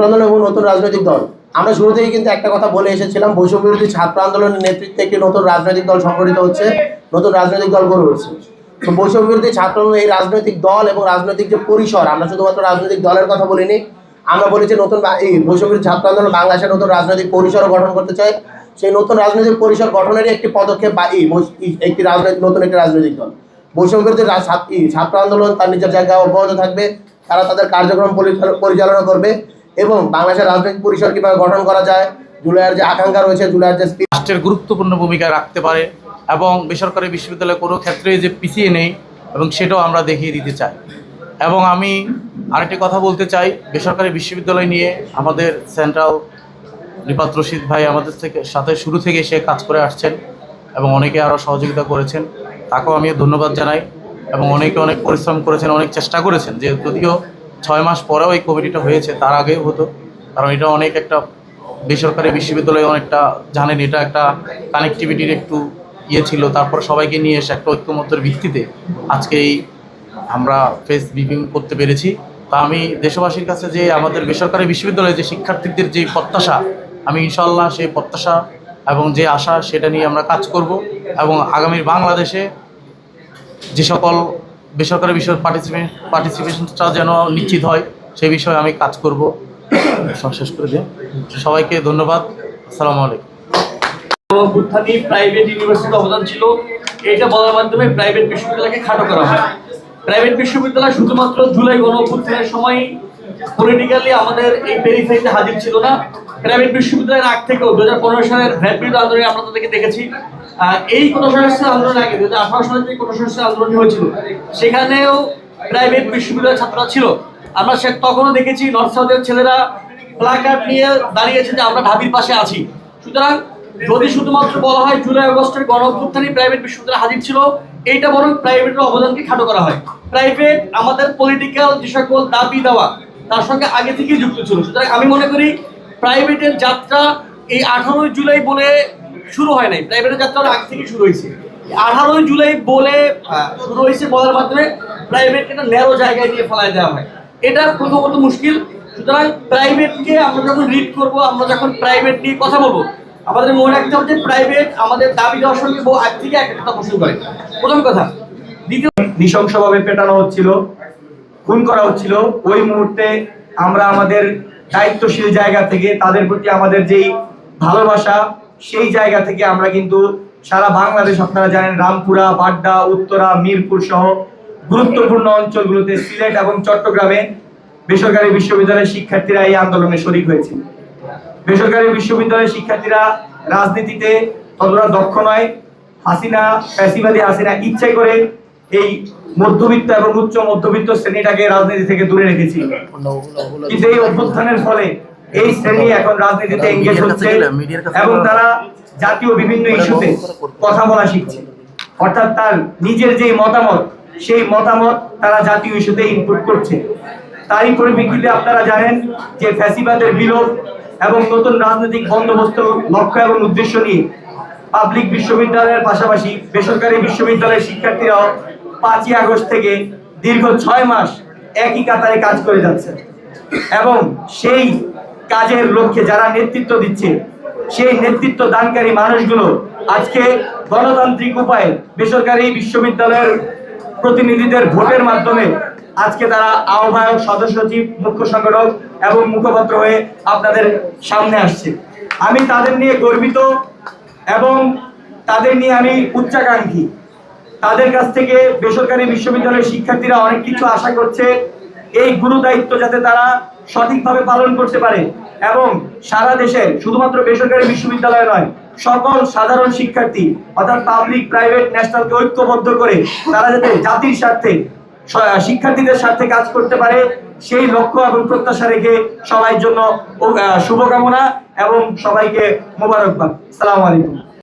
ছাত্র আন্দোলন এবং নতুন রাজনৈতিক দল। আমরা শুরু থেকে কিন্তু একটা কথা বলে এসেছিলাম, বৈষম্য বিরোধী ছাত্র আন্দোলনের নেতৃত্বে একটি নতুন রাজনৈতিক দল সংগঠিত হচ্ছে, নতুন রাজনৈতিক দল গড়ে উঠছে। তো বৈষম্য বিরোধী ছাত্র এই রাজনৈতিক দল এবং রাজনৈতিক যে পরিসর, আমরা শুধুমাত্র রাজনৈতিক দলের কথা বলিনি, আমরা বলেছি নতুন এই বৈষম্য ছাত্র আন্দোলন বাংলাদেশের নতুন রাজনৈতিক পরিসরও গঠন করতে চায়। সেই নতুন রাজনৈতিক পরিসর গঠনেরই একটি পদক্ষেপ বা এই একটি রাজনৈতিক নতুন একটি রাজনৈতিক দল। বৈষম্য বিরোধী ছাত্র আন্দোলন তার নিজের জায়গায় অব্যাহত থাকবে, তারা তাদের কার্যক্রম পরিচাল- পরিচালনা করবে। এবং বাংলাদেশের রাজনৈতিক পরিসর কীভাবে গঠন করা যায়, জুলাইয়ের যে আকাঙ্ক্ষা রয়েছে, জুলাইয়ের যে রাষ্ট্রের গুরুত্বপূর্ণ ভূমিকা রাখতে পারে এবং বেসরকারি বিশ্ববিদ্যালয় কোনো ক্ষেত্রে যে পিছিয়ে নেই এবং সেটাও আমরা দেখিয়ে দিতে চাই। এবং আমি আরেকটি কথা বলতে চাই, বেসরকারি বিশ্ববিদ্যালয় নিয়ে আমাদের সেন্ট্রাল রিপাত রশিদ ভাই আমাদের থেকে, সাথে শুরু থেকে সে কাজ করে আসছেন এবং অনেকে আরও সহযোগিতা করেছেন, তাকেও আমি ধন্যবাদ জানাই এবং অনেকে অনেক পরিশ্রম করেছেন, অনেক চেষ্টা করেছেন, যে যদিও ছয় মাস পরেও এই কমিটিটা হয়েছে, তার আগেও হতো। কারণ এটা অনেক একটা বেসরকারি বিশ্ববিদ্যালয়ে অনেকটা জানেন, এটা একটা কানেক্টিভিটির একটু ইয়ে ছিল। তারপর সবাইকে নিয়ে এসে একটা ঐক্যমত্যের ভিত্তিতে আজকে এই আমরা ফেস ব্রিফিং করতে পেরেছি। তা আমি দেশবাসীর কাছে যে আমাদের বেসরকারি বিশ্ববিদ্যালয়ে যে শিক্ষার্থীদের যে প্রত্যাশা, আমি ইনশাল্লাহ সেই প্রত্যাশা এবং যে আশা, সেটা নিয়ে আমরা কাজ করব এবং আগামীর বাংলাদেশে যে সকল বেসরকারি বিষয় পার্টিসিপেশন পার্টিসিপেশনটা যেন নিশ্চিত হয় সেই বিষয়ে আমি কাজ করব। সব শেষ করে দিই। সবাইকে ধন্যবাদ। আসসালামু আলাইকুম। অভ্যুত্থানই প্রাইভেট ইউনিভার্সিটির অবদান ছিল। এটা বলার মাধ্যমে প্রাইভেট বিশ্ববিদ্যালয়কে খাটো করা হয়। প্রাইভেট বিশ্ববিদ্যালয় শুধুমাত্র জুলাই গণ অভ্যুত্থানের সময় পলিটিক্যালি আমাদের এই পেরিফেরিতে হাজির ছিল না। প্রাইভেট বিশ্ববিদ্যালয়ের আগ থেকেও দু হাজার পনেরো সালের বিরোধী আন্দোলনে আমরা তাদেরকে দেখেছি। এই কোন সংস্কার আন্দোলনের আগে দু হাজার আঠারো সালে যে কোন সংস্কার আন্দোলন হয়েছিল, সেখানেও প্রাইভেট বিশ্ববিদ্যালয়ের ছাত্ররা ছিল। আমরা সে তখনও দেখেছি নর্থ সাউথের ছেলেরা প্লাকার্ড নিয়ে দাঁড়িয়েছে যে আমরা ঢাবির পাশে আছি। সুতরাং যদি শুধুমাত্র বলা হয় জুলাই আগস্টের গণ প্রাইভেট বিশ্ববিদ্যালয় হাজির ছিল, এইটা বরং প্রাইভেটের অবদানকে খাটো করা হয়। প্রাইভেট আমাদের পলিটিক্যাল যে সকল দাবি দেওয়া, তার সঙ্গে আগে থেকেই যুক্ত ছিল। সুতরাং আমি মনে করি প্রাইভেটের যাত্রা এই আঠারোই জুলাই বলে শুরু হয় নাই। প্রাইভেটের যাত্রা আগে থেকে শুরু হয়েছে। আঠারোই জুলাই বলে শুরু হয়েছে বলার মাধ্যমে প্রাইভেটকে একটা ন্যারো জায়গায় নিয়ে ফেলায় দেওয়া হয়। এটা প্রথমত মুশকিল। সুতরাং প্রাইভেটকে আমরা যখন রিড করব, আমরা যখন প্রাইভেট নিয়ে কথা বলব, আমাদের মনে রাখতে হবে যে প্রাইভেট আমাদের দাবি দেওয়ার সঙ্গে বহু আগ থেকে একটা কথা পোষণ করে। প্রথম কথা, দ্বিতীয় নৃশংসভাবে পেটানো হচ্ছিল, খুন করা হচ্ছিল। ওই মুহূর্তে আমরা আমাদের দায়িত্বশীল জায়গা থেকে তাদের প্রতি আমাদের যেই ভালোবাসা সেই জায়গা থেকে আমরা কিন্তু সারা বাংলাদেশ আপনারা জানেন, রামপুরা, বাড্ডা, উত্তরা, মিরপুর সহ গুরুত্বপূর্ণ অঞ্চলগুলোতে সিলেট এবং চট্টগ্রামে বেসরকারি বিশ্ববিদ্যালয়ের শিক্ষার্থীরা এই আন্দোলনে শরিক হয়েছিল বেসরকারি বিশ্ববিদ্যালয়ের শিক্ষার্থীরা রাজনীতিতে ততটা দক্ষ নয়। হাসিনা, ফ্যাসিবাদী হাসিনা ইচ্ছাই করে এই মধ্যবিত্ত এবং উচ্চ মধ্যবিত্ত শ্রেণীটাকে রাজনীতি থেকে দূরে রেখেছি। কিন্তু এই অভ্যুত্থানের ফলে এই শ্রেণি এখন রাজনীতিতে এঙ্গেজ হচ্ছে এবং তারা জাতীয় বিভিন্ন ইস্যুতে কথা বলা শিখছে। অর্থাৎ তার নিজের যে মতামত সেই মতামত তারা জাতীয় ইস্যুতে ইনপুট করছে। তারই পরিপ্রেক্ষিতে আপনারা জানেন যে ফ্যাসিবাদের বিলোপ এবং নতুন রাজনৈতিক বন্দোবস্ত লক্ষ্য এবং উদ্দেশ্য নিয়ে পাবলিক বিশ্ববিদ্যালয়ের পাশাপাশি বেসরকারি বিশ্ববিদ্যালয়ের শিক্ষার্থীরাও পাঁচই আগস্ট থেকে দীর্ঘ ছয় মাস একই কাতারে কাজ করে যাচ্ছে এবং সেই কাজের লক্ষ্যে যারা নেতৃত্ব দিচ্ছে, সেই নেতৃত্ব দানকারী মানুষগুলো আজকে গণতান্ত্রিক উপায়ে বেসরকারি বিশ্ববিদ্যালয়ের প্রতিনিধিদের ভোটের মাধ্যমে আজকে তারা আহ্বায়ক, সদস্য সচিব, মুখ্য সংগঠক এবং মুখপাত্র হয়ে আপনাদের সামনে আসছে। আমি তাদের নিয়ে গর্বিত এবং তাদের নিয়ে আমি উচ্চাকাঙ্ক্ষী। তাদের কাছ থেকে বেসরকারি বিশ্ববিদ্যালয়ের শিক্ষার্থীরা অনেক কিছু আশা করছে। এই গুরু দায়িত্ব যাতে তারা সঠিকভাবে পালন করতে পারে এবং সারা দেশে শুধুমাত্র বেসরকারি বিশ্ববিদ্যালয় নয়, সকল সাধারণ শিক্ষার্থী অর্থাৎ পাবলিক প্রাইভেট ন্যাশনালকে ঐক্যবদ্ধ করে তারা যাতে জাতির স্বার্থে শিক্ষার্থীদের স্বার্থে কাজ করতে পারে, সেই লক্ষ্য এবং প্রত্যাশা রেখে সবাই জন্য শুভকামনা এবং সবাইকে মোবারকবাদ। সালাম আলাইকুম।